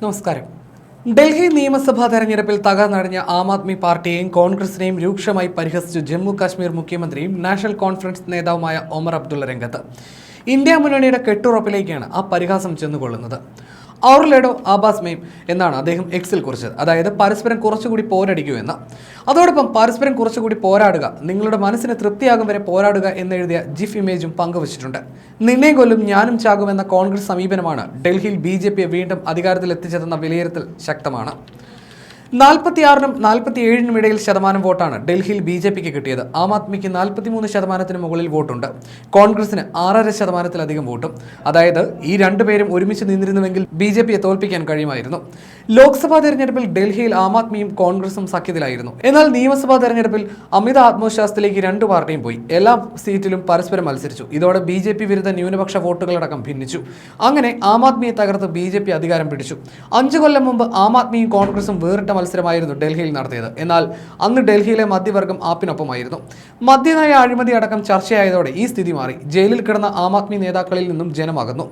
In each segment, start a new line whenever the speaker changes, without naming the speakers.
നമസ്കാരം. ഡൽഹി നിയമസഭാ തെരഞ്ഞെടുപ്പിൽ തകർന്നടഞ്ഞ ആം ആദ്മി പാർട്ടിയെയും കോൺഗ്രസിനെയും രൂക്ഷമായി പരിഹസിച്ചു ജമ്മു കാശ്മീർ മുഖ്യമന്ത്രിയും നാഷണൽ കോൺഫറൻസ് നേതാവുമായ ഒമർ അബ്ദുള്ള രംഗത്ത്. ഇന്ത്യ മുന്നണിയുടെ കെട്ടുറപ്പിലേക്കാണ് ആ പരിഹാസം ചെന്നുകൊള്ളുന്നത്. ഔർലെഡോ ആബാസ് മെയിം എന്നാണ് അദ്ദേഹം എക്സിൽ കുറിച്ചത്. അതായത് പരസ്പരം കുറച്ചുകൂടി പോരടിക്കൂ എന്ന്. അതോടൊപ്പം പരസ്പരം കുറച്ചുകൂടി പോരാടുക നിങ്ങളുടെ മനസ്സിന് തൃപ്തിയാകും വരെ പോരാടുക എന്നെഴുതിയ ജിഫ് ഇമേജും പങ്കുവച്ചിട്ടുണ്ട്. നിന്നെ കൊല്ലും ഞാനും ചാകും എന്ന കോൺഗ്രസ് സമീപനമാണ് ഡൽഹിയിൽ ബി വീണ്ടും അധികാരത്തിൽ എത്തിച്ചതെന്ന വിലയിരുത്തൽ ശക്തമാണ്. നാൽപ്പത്തിയാറിനും നാൽപ്പത്തി ഏഴിനും ഇടയിൽ ശതമാനം വോട്ടാണ് ഡൽഹിയിൽ ബി ജെ പിക്ക് കിട്ടിയത്. ആം ആദ്മിക്ക് നാൽപ്പത്തിമൂന്ന് ശതമാനത്തിന് മുകളിൽ വോട്ടുണ്ട്. കോൺഗ്രസിന് ആറര ശതമാനത്തിലധികം വോട്ടും. അതായത് ഈ രണ്ടുപേരും ഒരുമിച്ച് നിന്നിരുന്നുവെങ്കിൽ ബി ജെ പിയെ തോൽപ്പിക്കാൻ കഴിയുമായിരുന്നു. ലോക്സഭാ തെരഞ്ഞെടുപ്പിൽ ഡൽഹിയിൽ ആം ആദ്മിയും കോൺഗ്രസും സഖ്യത്തിലായിരുന്നു. എന്നാൽ നിയമസഭാ തെരഞ്ഞെടുപ്പിൽ അമിത ആത്മവിശ്വാസത്തിലേക്ക് രണ്ടു പാർട്ടിയും പോയി. എല്ലാ സീറ്റിലും പരസ്പരം മത്സരിച്ചു. ഇതോടെ ബി ജെ പി വിരുദ്ധ ന്യൂനപക്ഷ വോട്ടുകളടക്കം ഭിന്നിച്ചു. അങ്ങനെ ആം ആദ്മിയെ തകർത്ത് ബി ജെ പി അധികാരം പിടിച്ചു. അഞ്ചു കൊല്ലം മുമ്പ് ആം ആദ്മിയും കോൺഗ്രസും വേറിട്ട മത്സരമായിരുന്നു ഡൽഹിയിൽ നടത്തിയത്. എന്നാൽ അന്ന് ഡൽഹിയിലെ മധ്യവർഗം ആപ്പിനൊപ്പമായിരുന്നു. മദ്യനയ അഴിമതി അടക്കം ചർച്ചയായതോടെ ഈ സ്ഥിതി മാറി. ജയിലിൽ കിടന്ന ആം ആദ്മി നേതാക്കളിൽ നിന്നും ജനമാകുന്നു.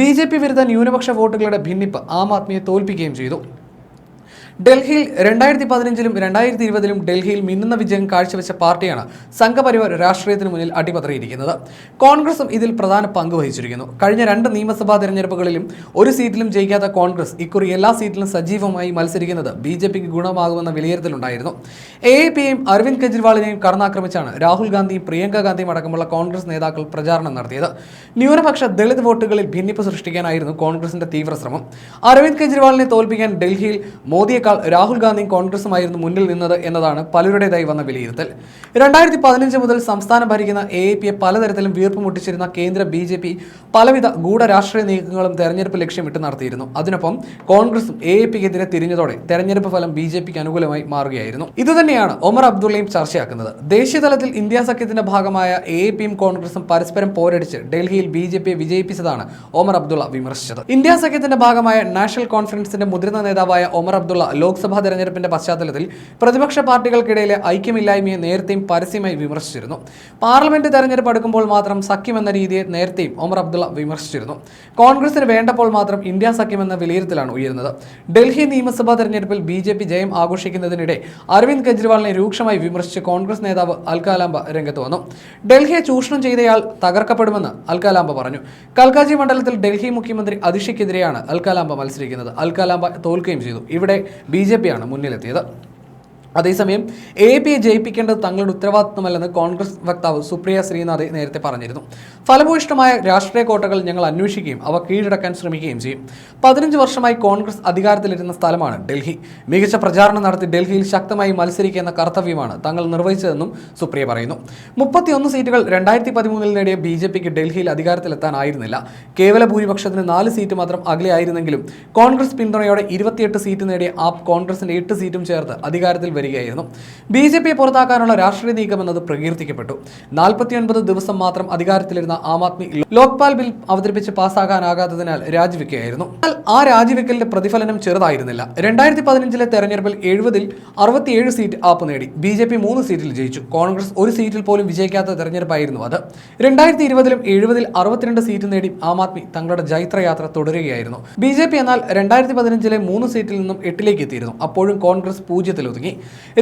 ബി വിരുദ്ധ ന്യൂനപക്ഷ വോട്ടുകളുടെ ഭിന്നിപ്പ് ആം ആദ്മിയെ തോൽപ്പിക്കുകയും ചെയ്തു. ഡൽഹിയിൽ രണ്ടായിരത്തി പതിനഞ്ചിലും രണ്ടായിരത്തി ഇരുപതിലും ഡൽഹിയിൽ മിന്നുന്ന വിജയം കാഴ്ചവെച്ച പാർട്ടിയാണ് സംഘപരിവാർ രാഷ്ട്രീയത്തിന് മുന്നിൽ അടിപതറിയിരിക്കുന്നത്. കോൺഗ്രസും ഇതിൽ പ്രധാന പങ്ക് വഹിച്ചിരിക്കുന്നു. കഴിഞ്ഞ രണ്ട് നിയമസഭാ തെരഞ്ഞെടുപ്പുകളിലും ഒരു സീറ്റിലും ജയിക്കാത്ത കോൺഗ്രസ് ഇക്കുറി എല്ലാ സീറ്റിലും സജീവമായി മത്സരിക്കുന്നത് ബി ജെ പിക്ക് ഗുണമാകുമെന്ന വിലയിരുത്തലുണ്ടായിരുന്നു. എ എ പിയെയും അരവിന്ദ് കെജ്രിവാളിനെയും കടന്നാക്രമിച്ചാണ് രാഹുൽ ഗാന്ധിയും പ്രിയങ്ക ഗാന്ധിയും അടക്കമുള്ള കോൺഗ്രസ് നേതാക്കൾ പ്രചാരണം നടത്തിയത്. ന്യൂനപക്ഷ ദളിത് വോട്ടുകളിൽ ഭിന്നിപ്പ് സൃഷ്ടിക്കാനായിരുന്നു കോൺഗ്രസിന്റെ തീവ്രശ്രമം. അരവിന്ദ് കെജ്രിവാളിനെ തോൽപ്പിക്കാൻ ഡൽഹിയിൽ മോദിയേക്കാൾ രാഹുൽ ഗാന്ധിയും കോൺഗ്രസുമായിരുന്നു മുന്നിൽ നിന്നത് എന്നതാണ് പലരുടേതായി വന്ന വിലയിരുത്തൽ. രണ്ടായിരത്തി പതിനഞ്ച് മുതൽ സംസ്ഥാനം ഭരിക്കുന്ന എ എ പിയെ പലതരത്തിലും വീർപ്പ് മുട്ടിച്ചിരുന്ന കേന്ദ്ര ബി ജെ പി പലവിധ ഗൂഢരാഷ്ട്രീയ നീക്കങ്ങളും തെരഞ്ഞെടുപ്പ് ലക്ഷ്യമിട്ട് നടത്തിയിരുന്നു. അതിനൊപ്പം കോൺഗ്രസും എ എ പിക്കെതിരെ തിരിഞ്ഞതോടെ തെരഞ്ഞെടുപ്പ് ഫലം ബി ജെ പിക്ക് അനുകൂലമായി മാറുകയായിരുന്നു. ഇതുതന്നെയാണ് ഒമർ അബ്ദുള്ളയും ചർച്ചയാക്കുന്നത്. ദേശീയ തലത്തിൽ ഇന്ത്യ സഖ്യത്തിന്റെ ഭാഗമായ എ എ പിയും കോൺഗ്രസും പരസ്പരം പോരടിച്ച് ഡൽഹിയിൽ ബി ജെ പിയെ വിജയിപ്പിച്ചതാണ് ഒമർ അബ്ദുള്ള വിമർശിച്ചത്. ഇന്ത്യ സഖ്യത്തിന്റെ ഭാഗമായ നാഷണൽ കോൺഫറൻസിന്റെ മുതിർന്ന നേതാവായ ഒമർ അബ്ദുള്ള ലോക്സഭാ തെരഞ്ഞെടുപ്പിന്റെ പശ്ചാത്തലത്തിൽ പ്രതിപക്ഷ പാർട്ടികൾക്കിടയിലെ ഐക്യമില്ലായ്മയെ നേരത്തെയും പരസ്യമായി വിമർശിച്ചിരുന്നു. പാർലമെന്റ് തെരഞ്ഞെടുപ്പ് അടുക്കുമ്പോൾ മാത്രം സഖ്യം എന്ന രീതിയെ നേരത്തെയും ഒമർ അബ്ദുള്ള വിമർശിച്ചിരുന്നു. കോൺഗ്രസിന് വേണ്ടപ്പോൾ മാത്രം ഇന്ത്യ സഖ്യം എന്ന വിലയിരുത്തലാണ് ഉയരുന്നത്. ഡൽഹി നിയമസഭാ തെരഞ്ഞെടുപ്പിൽ ബി ജെ പി ജയം ആഘോഷിക്കുന്നതിനിടെ അരവിന്ദ് കെജ്രിവാളിനെ രൂക്ഷമായി വിമർശിച്ച് കോൺഗ്രസ് നേതാവ് അൽകാലാംബ രംഗത്ത് വന്നു. ഡൽഹിയെ ചൂഷണം ചെയ്തയാൾ തകർക്കപ്പെടുമെന്ന് അൽകാലാംബ പറഞ്ഞു. കൽക്കാജി മണ്ഡലത്തിൽ ഡൽഹി മുഖ്യമന്ത്രി അതിഷയ്ക്കെതിരെയാണ് അൽകാലാംബ മത്സരിക്കുന്നത്. അൽകാലാംബ തോൽക്കുകയും ചെയ്തു. ഇവിടെ ബി ജെ പിയാണ് മുന്നിലെത്തിയത്. അതേസമയം എ പിയെ ജയിപ്പിക്കേണ്ടത് തങ്ങളുടെ ഉത്തരവാദിത്വമല്ലെന്ന് കോൺഗ്രസ് വക്താവ് സുപ്രിയ ശ്രീനാഥ് നേരത്തെ പറഞ്ഞിരുന്നു. ഫലഭൂയിഷ്ടമായ രാഷ്ട്രീയ കോട്ടകൾ ഞങ്ങൾ അന്വേഷിക്കുകയും അവ കീഴടക്കാൻ ശ്രമിക്കുകയും ചെയ്യും. പതിനഞ്ച് വർഷമായി കോൺഗ്രസ് അധികാരത്തിലിരുന്ന സ്ഥലമാണ് ഡൽഹി. മികച്ച പ്രചാരണം നടത്തി ഡൽഹിയിൽ ശക്തമായി മത്സരിക്കുന്ന കർത്തവ്യമാണ് തങ്ങൾ നിർവഹിച്ചതെന്നും സുപ്രിയ പറയുന്നു. മുപ്പത്തിയൊന്ന് സീറ്റുകൾ രണ്ടായിരത്തി പതിമൂന്നിൽ നേടിയ ബി ജെ പിക്ക് ഡൽഹിയിൽ അധികാരത്തിലെത്താനായിരുന്നില്ല. കേവല ഭൂരിപക്ഷത്തിന് നാല് സീറ്റ് മാത്രം അകലെയായിരുന്നെങ്കിലും കോൺഗ്രസ് പിന്തുണയോടെ ഇരുപത്തിയെട്ട് സീറ്റ് നേടിയ ആപ്പ് കോൺഗ്രസിന്റെ എട്ട് സീറ്റും ചേർത്ത് അധികാരത്തിൽ വരികയായിരുന്നു ബി ജെ പിയെ പുറത്താക്കാനുള്ള രാഷ്ട്രീയ നീക്കം എന്നത് പ്രകീർത്തിക്കപ്പെട്ടു. നാൽപ്പത്തിയൊൻപത് ദിവസം മാത്രം അധികാരത്തിലിരുന്ന ആം ആദ്മി ലോക്പാൽ ബിൽ അവതരിപ്പിച്ച് പാസ്സാകാനാകാത്തതിനാൽ രാജിവെക്കുകയായിരുന്നു. എന്നാൽ ആ രാജിവെക്കലിന്റെ പ്രതിഫലനം ചെറുതായിരുന്നില്ല. രണ്ടായിരത്തി പതിനഞ്ചിലെ തെരഞ്ഞെടുപ്പിൽ എഴുപതിൽ അറുപത്തിയേഴ് സീറ്റ് ആപ്പ് നേടി. ബി ജെ പി മൂന്ന് സീറ്റിൽ ജയിച്ചു. കോൺഗ്രസ് ഒരു സീറ്റിൽ പോലും വിജയിക്കാത്ത തെരഞ്ഞെടുപ്പായിരുന്നു അത്. രണ്ടായിരത്തി ഇരുപതിലും എഴുപതിൽ അറുപത്തിരണ്ട് സീറ്റ് നേടി ആം ആദ്മി തങ്ങളുടെ ജൈത്രയാത്ര തുടരുകയായിരുന്നു. ബി ജെ പി എന്നാൽ രണ്ടായിരത്തി പതിനഞ്ചിലെ മൂന്ന് സീറ്റിൽ നിന്നും എട്ടിലേക്ക് എത്തിയിരുന്നു. അപ്പോഴും കോൺഗ്രസ് പൂജ്യത്തിൽ ഒതുങ്ങി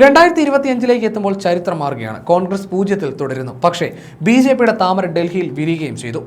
രണ്ടായിരത്തി ഇരുപത്തി അഞ്ചിലേക്ക് എത്തുമ്പോൾ ചരിത്രം മാറുകയാണ് കോൺഗ്രസ് പൂജ്യത്തിൽ തുടരുന്നു. പക്ഷേ ബി ജെ പിയുടെ താമര ഡൽഹിയിൽ വിരിയുകയും ചെയ്തു.